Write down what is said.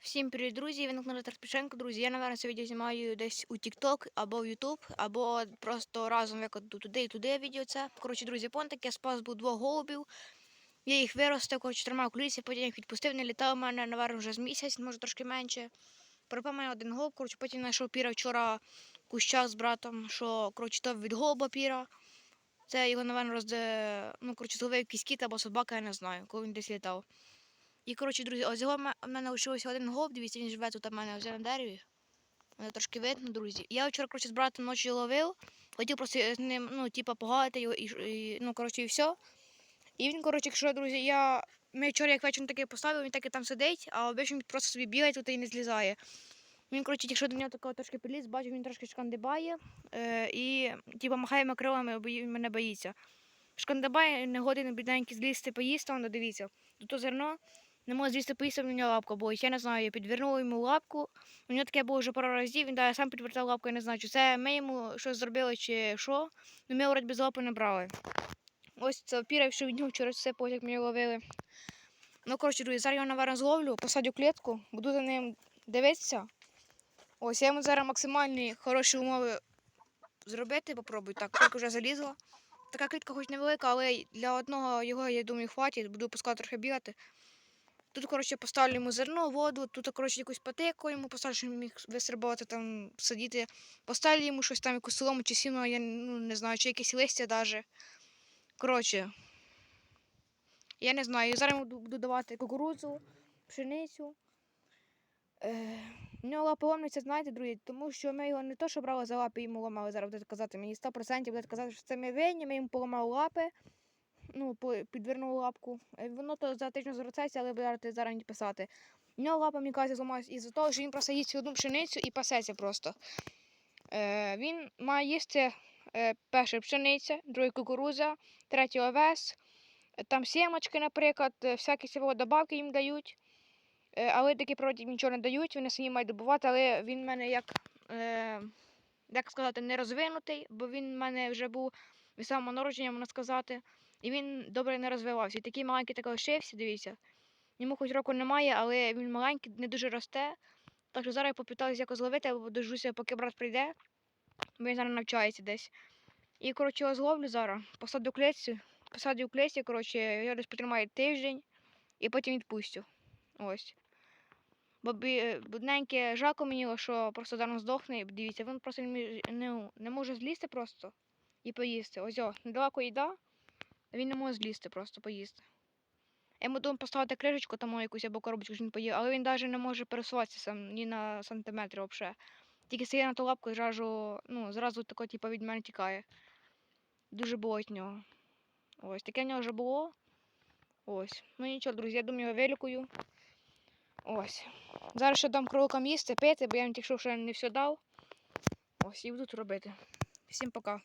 Всім привіт, друзі! Ви на каналі Тарспішенко. Друзі, я, напевно, це відео знімаю десь у TikTok або в YouTube, або просто разом викладу туди і туди відео це. Коротше, друзі, понтик, я спас був двох голубів. Я їх виростив, коротше, тримав у лісі, потім їх відпустив, не літав у мене, напевно, вже з місяць, може трошки менше. Пропав мене один голуб, коротше, потім знайшов піра вчора в кущах з братом, що, коротше, то від голуба піра. Це його, напевно, розде... ну, коротше, зловив якийсь кіт або собака, я не знаю, коли він десь літав. І, коротше, друзі, ось його в мене лишився один голуб, дивіться, він живе тут у мене вже на дереві. Мене трошки видно, друзі. Я вчора, коротше, з братом ночі ловив, хотів просто з ним, ну, типа, погладити його, і, і, ну, коротше, і все. І він, коротше, якщо, друзі, я... Ми вчора як вечором таки поставив, він таки там сидить, а обично він просто собі бігає тут і не злізає. Він, коротше, якщо до нього такого трошки підліз, бачу, він трошки шкандибає е, і, типа, махає крилами, бо він мене боїться. Шкандибає, не годин бідненький злізти поїсти, воно дивіться. Тут зерно, не може злізти поїсти, в нього лапка болить. Я не знаю, я підвернула йому лапку. У нього таке було вже пару разів, він да, сам підвертав лапку, я не знаю, чи це ми йому щось зробили, чи що. Ну ми вроді без лапи не брали. Ось це піра, що від нього вчора все потяг мені ловили. Ну, коротше, друзі, зараз я його, напевно, зловлю, посадю клітку, буду за ним дивитися. Ось я йому зараз максимальні хороші умови зробити, попробую. Так, клітка вже залізла. Така клітка хоч невелика, але для одного його, я думаю, хватить, буду пускати трохи бігати. Тут, коротше, поставлю йому зерно, воду, тут, коротше, якусь патику йому поставлю, щоб він міг вистрибувати, там, сидіти. Поставлю йому щось там, якусь солому чи сіно, я ну, не знаю, чи якісь листя навіть. Коротше, я не знаю, зараз йому буду- давати кукурудзу, пшеницю. Е, в нього лапи ломляться, знаєте, друзі, тому що ми його не то, що брали за лапи, йому ламали, зараз будете казати, мені 100% будете казати, що це ми винні, ми йому поламали лапи, ну, по- лапку. Е, Воно то за тиждень зростається, але будете зараз не писати. В нього лапа, мені кажуть, зламалась із-за того, що він просто їсть одну пшеницю і пасеться просто. Е, він має їсти е, перше пшениця, друге кукуруза, третє овес, е, там сімочки, наприклад, е, всякі цього добавки їм дають. Е, але такі проти нічого не дають, вони самі мають добувати, але він в мене як, е, як сказати, не розвинутий, бо він в мене вже був від самого народження, можна сказати, і він добре не розвивався. І такий маленький такий лишився, дивіться. Йому хоч року немає, але він маленький, не дуже росте. Так що зараз я попитаюся якось зловити, або дождуся, поки брат прийде, бо він зараз навчається десь. І, коротше, його зловлю зараз, посаду клетці, посаду в клетці, коротше, його десь потримаю тиждень і потім відпустю. Ось. Бо бі- бідненьке жалко мені, що просто зараз здохне. Дивіться, він просто не, не, не може злізти просто і поїсти. Ось о, недалеко їда, він не може злізти просто поїсти. Я йому думаю поставити кришечку тому якусь або коробочку, щоб він поїв, але він навіть не може пересуватися сам ні на сантиметр взагалі. Тільки стає на ту лапку і зразу, ну, зразу тако, типу, від мене тікає. Дуже болить нього. Ось, таке в нього вже було. Ось. Ну нічого, друзі, я думаю, його вилікую. Ось. Зараз ще дам кроликам їсти, пити, бо я їм тільки що не все дав. Ось, і буду тут робити. Всім пока.